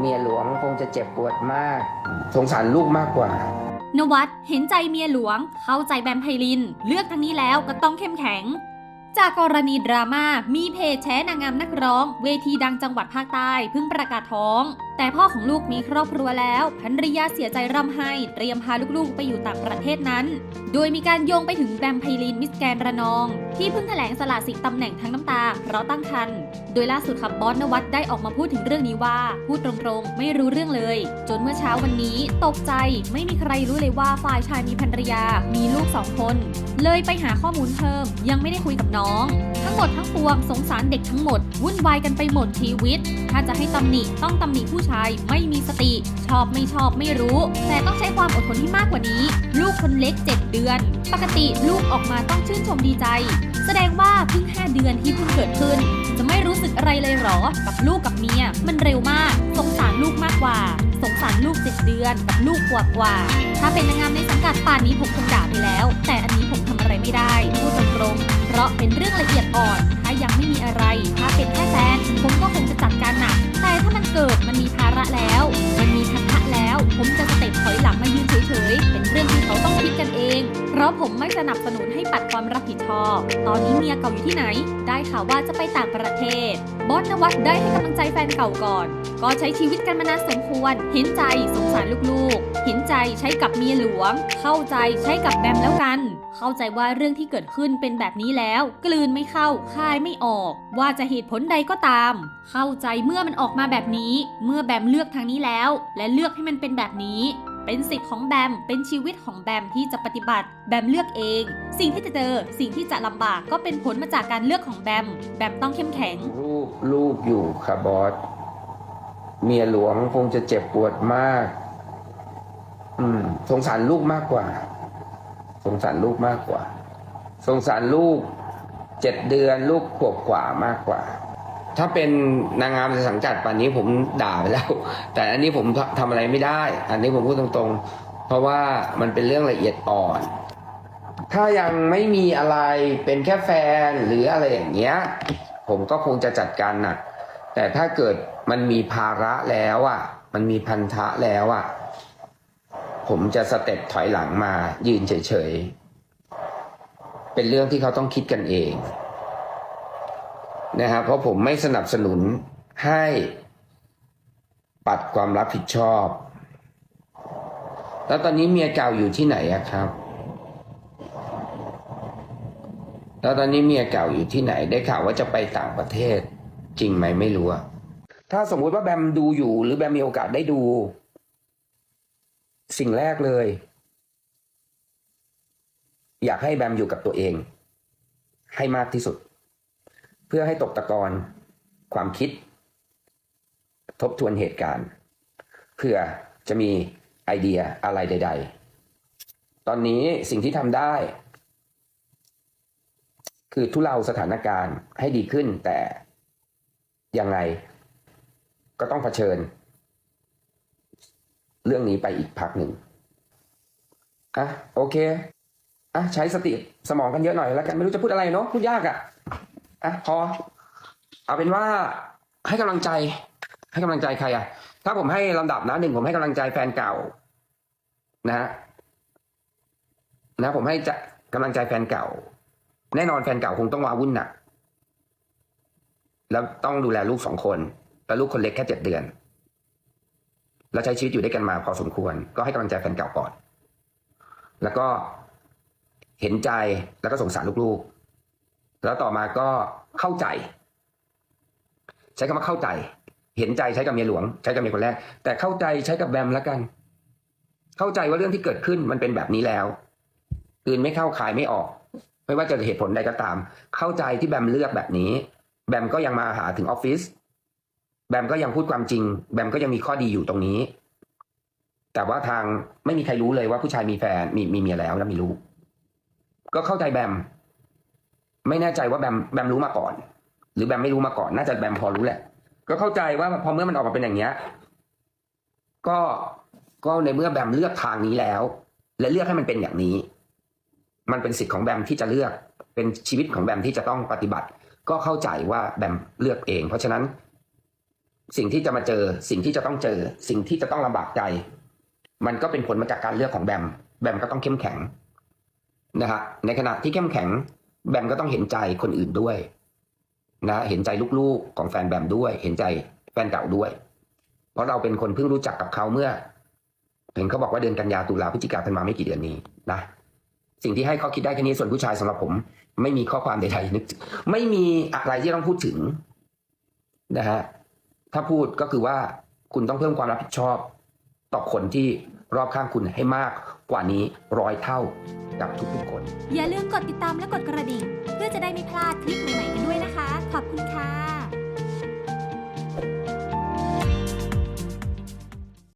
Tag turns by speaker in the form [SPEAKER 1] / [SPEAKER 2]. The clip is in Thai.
[SPEAKER 1] เมียหลวงคงจะเจ็บปวดมาก สงสารลูกมากกว่า
[SPEAKER 2] นวัดเห็นใจเมียหลวง เข้าใจแบมไพลิน เลือกทางนี้แล้วก็ต้องเข้มแข็ง จากกรณีดราม่ามีเพจแชนางงามนักร้อง เวทีดังจังหวัดภาคใต้เพิ่งประกาศท้อง แต่พ่อของลูกมีครอบครัวแล้วภรรยาเสียใจร่ำไห้เตรียมพาลูกๆ ไปอยู่ต่างประเทศนั้น โดยมีการโยงไปถึงแบมไพลินมิสแกนระนอง ที่เพิ่งแถลงสละสิทธิ์ตำแหน่งทั้งน้ำตา เพราะตั้งครรภ์โดยล่าสุดขับบอสนวัดได้ออกมาพูดถึงเรื่องนี้ว่า พูดตรงๆ ไม่รู้เรื่องเลย จนเมื่อเช้าวันนี้ ตกใจไม่มีใครรู้เลยว่าฝ่ายชายมีภรรยา มีลูกสองคน เลยไปหาข้อมูลเพิ่ม ยังไม่ได้คุยกับน้อง ทั้งหมดทั้งปวงสงสารเด็กทั้งหมดวุ่นวายกันไปหมดชีวิต ถ้าจะให้ตำหนิต้องตำหนิผู้ชายไม่มีสติ ชอบไม่ชอบไม่รู้ แต่ต้องใช้ความอดทนที่มากกว่านี้ ลูกคนเล็ก 7 เดือน ปกติลูกออกมาต้องชื่นชมดีใจ แสดงว่าเพิ่ง 5 เดือนที่เพิ่งเกิดขึ้น จะไม่รู้สึกอะไรเลยหรอ กับลูกกับเมีย มันเร็วมาก สงสารลูกมากกว่า สงสารลูก 7 เดือนกับลูกกว่ากว่า ถ้าเป็นนางงามในสังกัดป่านนี้ผมคงด่าไปแล้ว แต่อันนี้ผมทำอะไรไม่ได้พูดตรงๆเพราะเป็นเรื่องละเอียดอ่อน ถ้ายังไม่มีอะไร ถ้าเป็นแค่แฟน ผมก็คงจะจัด แล้ว มันมีทักษะแล้ว ผมจะสเต็ปถอยหลังมายืนเฉยๆ เป็นเรื่องที่เขาต้องคิดกันเอง เพราะผมไม่สนับสนุนให้ปัด ผิดชอบ ตอนนี้เมียเก่าอยู่ที่ไหน ได้ข่าวว่าจะไปต่างประเทศ บอสนวัดได้ให้กำลังใจแฟนเก่าก่อน ก็ใช้ชีวิตกันมานานสมควร เห็นใจสงสารลูกๆ เห็นใจใช้กับเมียหลวง เข้าใจใช้กับแบมแล้วกัน เข้าใจว่าเรื่องที่เกิดขึ้นเป็นแบบนี้แล้ว กลืนไม่เข้าคายไม่ออก ว่าจะเหตุผลใดก็ตาม เข้าใจเมื่อมันออกมาแบบนี้ เมื่อแบมเลือกทางนี้แล้ว และเลือกให้มันเป็นแบบนี้ เป็นสิทธิ์ของแบม เป็นชีวิตของแบมที่จะปฏิบัติ แบมเลือกเอง สิ่งที่จะเจอ สิ่งที่จะลำบากก็เป็นผลมาจากการเลือกของแบม แบมต้องเข้มแข็ง
[SPEAKER 1] ลูกลูกอยู่ค่ะบอส เมียหลวงคงจะเจ็บปวดมาก อืม สงสารลูกมากกว่า สงสารลูกมากกว่า สงสารลูกเจ็ดเดือนลูกขวบกว่ามากกว่า ถ้าเป็นนางงามในสังกัดป่านนี้ผมด่าไปแล้ว แต่อันนี้ผมทำอะไรไม่ได้ อันนี้ผมพูดตรงๆ เพราะว่ามันเป็นเรื่องละเอียดอ่อน ถ้ายังไม่มีอะไรเป็นแค่แฟนหรืออะไรอย่างเงี้ย ผมก็คงจะจัดการหนัก แต่ถ้าเกิดมันมีภาระแล้วอะ มันมีพันธะแล้วอะ ผมจะสเต็ปถอยหลังมายืนเฉยๆ เป็นเรื่องที่เขาต้องคิดกันเอง นะครับเพราะผมไม่สนับสนุนให้ปัดความรับผิดชอบ แล้วตอนนี้เมียเก่าอยู่ที่ไหนอะครับ แล้วตอนนี้เมียเก่าอยู่ที่ไหน ได้ข่าวว่าจะไปต่างประเทศ จริงไหมไม่รู้อะถ้าสมมุติว่าแบมดูอยู่ หรือแบมมีโอกาสได้ดู สิ่งแรกเลย อยากให้แบมอยู่กับตัวเอง ให้มากที่สุด เพื่อให้ตกตะกอนความคิด ทบทวนเหตุการณ์ เพื่อจะมีไอเดียอะไรใด ๆ ตอนนี้สิ่งที่ทำได้ คือทุเลาสถานการณ์ให้ดีขึ้น แต่ยังไงก็ต้องเผชิญ เรื่องนี้ไปอีกพักหนึ่งอะโอเคอะใช้สติสมองกันเยอะหน่อยแล้วกันไม่รู้จะพูดอะไรเนาะพูดยากอะ่ะ อะพอ เอาเป็นว่าให้กำลังใจ ให้กำลังใจใครอะ่ะ ถ้าผมให้ลำดับนะหนึ่งผมให้กำลังใจแฟนเก่า นะฮะนะผมให้จะกำลังใจแฟนเก่า แน่นอนแฟนเก่าคงต้องวาวุ่นหนักแล้วต้องดูแลลูกสองคนแล้วลูกคนเล็กแค่เจ็ดเดือนแล้วใช้ชีวิตอยู่ด้วยกันมาพอสมควร ก็ให้กำลังใจแฟนเก่าก่อน แล้วก็เห็นใจแล้วก็สงสารลูกๆ แล้วต่อมาก็เข้าใจ ใช้คำว่าเข้าใจ เห็นใจใช้กับเมียหลวง ใช้กับเมียคนแรก แต่เข้าใจใช้กับแบมแล้วกัน เข้าใจว่าเรื่องที่เกิดขึ้นมันเป็นแบบนี้แล้วอื่นไม่เข้าขายไม่ออก ไม่ว่าจะเหตุผลใดก็ตาม เข้าใจที่แบมเลือกแบบนี้ แบมก็ยังมาหาถึงออฟฟิศแบมก็ยังพูดความจริง แบมก็ยังมีข้อดีอยู่ตรงนี้ แต่ว่าทางไม่มีใครรู้เลยว่าผู้ชายมีแฟนมีมีเมียแล้วแล้วมีลูกก็เข้าใจแบม ไม่แน่ใจว่าแบมแบมรู้มาก่อน หรือแบมไม่รู้มาก่อน น่าจะแบมพอรู้แหละ ก็เข้าใจว่าพอเมื่อมันออกมาเป็นอย่างเงี้ย ก็ก็ในเมื่อแบมเลือกทางนี้แล้ว และเลือกให้มันเป็นอย่างนี้ มันเป็นสิทธิ์ของแบมที่จะเลือกเป็นชีวิตของแบมที่จะต้องปฏิบัติ ก็เข้าใจว่าแบมเลือกเอง เพราะฉะนั้น สิ่งที่จะมาเจอ สิ่งที่จะต้องเจอ สิ่งที่จะต้องลำบากใจ มันก็เป็นผลมาจากการเลือกของแบมแบมก็ต้องเข้มแข็งนะฮะในขณะที่เข้มแข็ง แบมก็ต้องเห็นใจคนอื่นด้วย นะ เห็นใจลูกๆของแฟนแบมด้วย เห็นใจแฟนเก่าด้วย เพราะเราเป็นคนเพิ่งรู้จักกับเขาเมื่อ เห็นเขาบอกว่าเดือนกันยาตุลาพฤศจิกาธันวาไม่กี่เดือนนี้นะสิ่งที่ให้ข้อคิดได้แค่นี้ส่วนผู้ชายสำหรับผม ไม่มีข้อความใดๆนึกไม่มีอะไรที่ต้องพูดถึงนะฮะถ้าพูดก็คือว่าคุณต้องเพิ่มความรับผิดชอบ ต่อคนที่รอบข้างคุณให้มาก กว่านี้ร้อยเท่ากับทุกๆคน
[SPEAKER 2] อย่าลืมกดติดตามและกดกระดิ่ง เพื่อจะได้ไม่พลาดคลิปใหม่ๆกันด้วยนะคะ ขอบคุณค่ะ